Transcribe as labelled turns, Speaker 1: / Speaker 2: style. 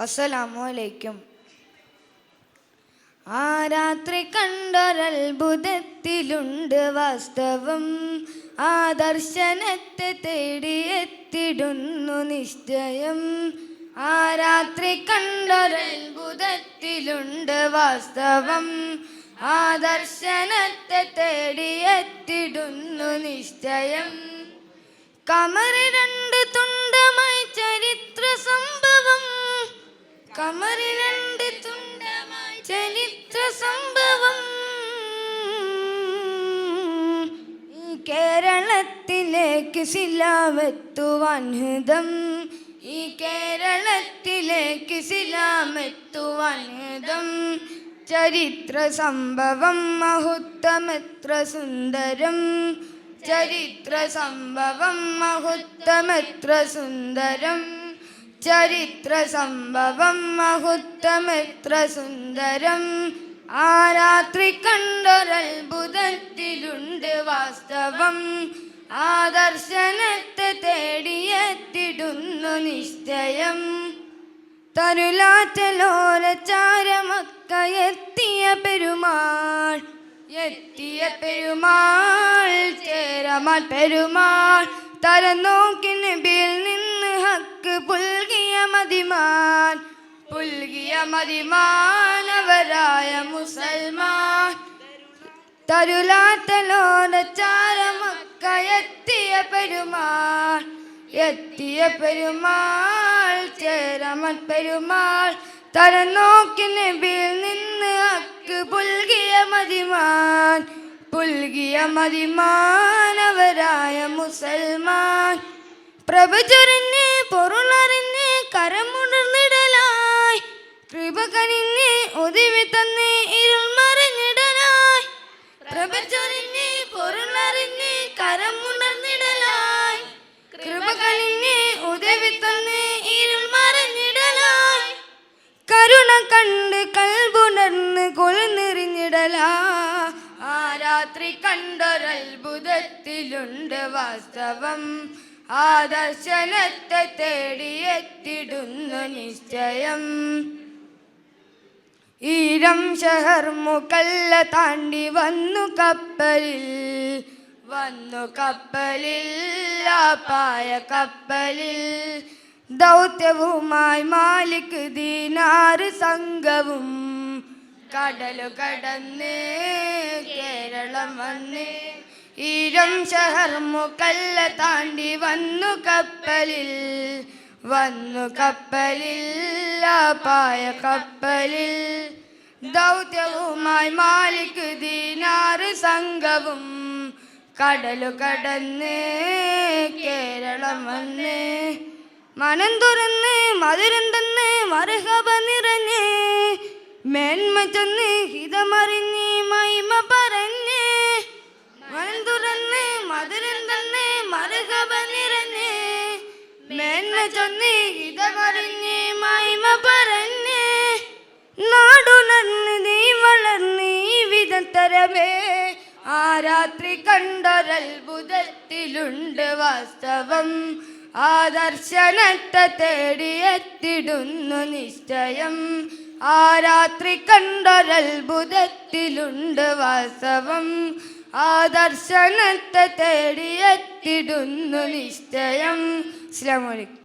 Speaker 1: അസ്സലാമലൈക്കും. ആ രാത്രി കണ്ടൊരത്ഭുതത്തിലുണ്ട് വാസ്തവം. ആ ദർശനത്തെ തേടിയെത്തിടുന്നു നിശ്ചയം. ആ രാത്രി കണ്ടൊരത്ഭുതത്തിലുണ്ട് വാസ്തവം. ആ ദർശനത്തെ തേടിയെത്തിടുന്നു നിശ്ചയം. കമറി രണ്ട് തുണ്ടമായി ചരിത്ര സംഭവം കമറി രണ്ട് തുണ്ടമായി ചരിത്ര സംഭവം. ഈ കേരളത്തിലേക്ക് ശിലാമെത്തുവാൻ ഹൃദം ഈ കേരളത്തിലേക്ക് ശിലാമെത്തുവാൻ ഹിതം ചരിത്ര സംഭവം മഹുത്തമെത്ര സുന്ദരം. ചരിത്ര സംഭവം മഹുത്തമെത്ര സുന്ദരം. ചരിത്ര സംഭവം മഹുത്തമെത്ര സുന്ദരം. ആ രാത്രി കണ്ടൊരത്ഭുതത്തിലുണ്ട് വാസ്തവം. ആ ദർശനത്തെ തേടിയെത്തിടുന്നു നിശ്ചയം. തരുലാറ്റലോലച്ചാരമക്ക എത്തിയ പെരുമാൾ എത്തിയ പെരുമാൾ ചേരമാൽ പെരുമാൾ. തരനോക്കിന് ബിൽ നിന്ന് ഹക്ക് പുൽകിയ മതിമാൻ പുൽകിയ മതിമാനവരായ മുസൽമാൻ. തരുലാറ്റലോലച്ചാരമക്ക എത്തിയ പെരുമാൾ എത്തിയ പെരുമാൾ ചേരമൽ പെരുമാൾ. തരനോക്കിന് ബിൽ നിന്ന് അക്ക് പുൽകിയ മതിമാൻ പുൽകിയ മതിമാനവരായ മുസൽമാൻ. പ്രഭചൊരിഞ്ഞ് പൊരുളറിഞ്ഞ് കരമുടർന്നിടലായി കൃപ കനിഞ്ഞ് ഒതുവി തന്ന് ഇരുൾ മറിഞ്ഞിടലായി. പ്രഭചൊരിഞ്ഞ് പൊരുളറിഞ്ഞ് കരമുണർന്നിടലായി കൃപ കനിഞ്ഞ് ഉദവി തന്ന് ഇരുൾ മറിഞ്ഞിടലായി. കരുണ കണ്ട് കൽബുണർന്ന് കൊളുന്നെറിഞ്ഞിടലാ ആ രാത്രി കണ്ടൊരത്ഭുതത്തിലുണ്ട് വാസ്തവം. ആ ദർശനത്തെ തേടിയെത്തിടുന്നു നിശ്ചയം. ഈരം ഷഹർ മുക്കല്ല താണ്ടി വന്നു കപ്പലിൽ. വന്നു കപ്പലിൽ പായ കപ്പലിൽ. ദൗത്യവുമായി മാലിക് ദീനാറ് സംഘവും കടലു കടന്ന് കേരളം വന്ന് ഈരം ഷഹർ മുക്കല്ല താണ്ടി വന്നു കപ്പലിൽ വന്നു കപ്പലിൽ പായ കപ്പലിൽ. ദൗത്യവുമായി മാലിക് ദീനാറ് സംഘവും കടലു കടന്ന് കേരളം വന്ന്. മനം തുറന്ന് മധുരം തന്ന് മറുഹബ നിറഞ്ഞ് മേന്മ ചെന്ന് ഹിതമറിഞ്ഞ് മഹിമ മേന്മ ചൊന്ന് ഹിതമറിഞ്ഞ് മഹിമ പറഞ്ഞ് നാടുണർന്ന് നീ വളർന്ന് ഈ തരമേ. ആ രാത്രി കണ്ടൊരത്ഭുതത്തിലുണ്ട് വാസ്തവം. ആ ദർശനത്തെ തേടിയെത്തിടുന്നു നിശ്ചയം. ആ രാത്രി കണ്ടൊരത്ഭുതത്തിലുണ്ട് വാസ്തവം. ആ ദർശനത്തെ തേടിയെത്തിടുന്നു നിശ്ചയം. അസ്സലാമു അലൈക്കും.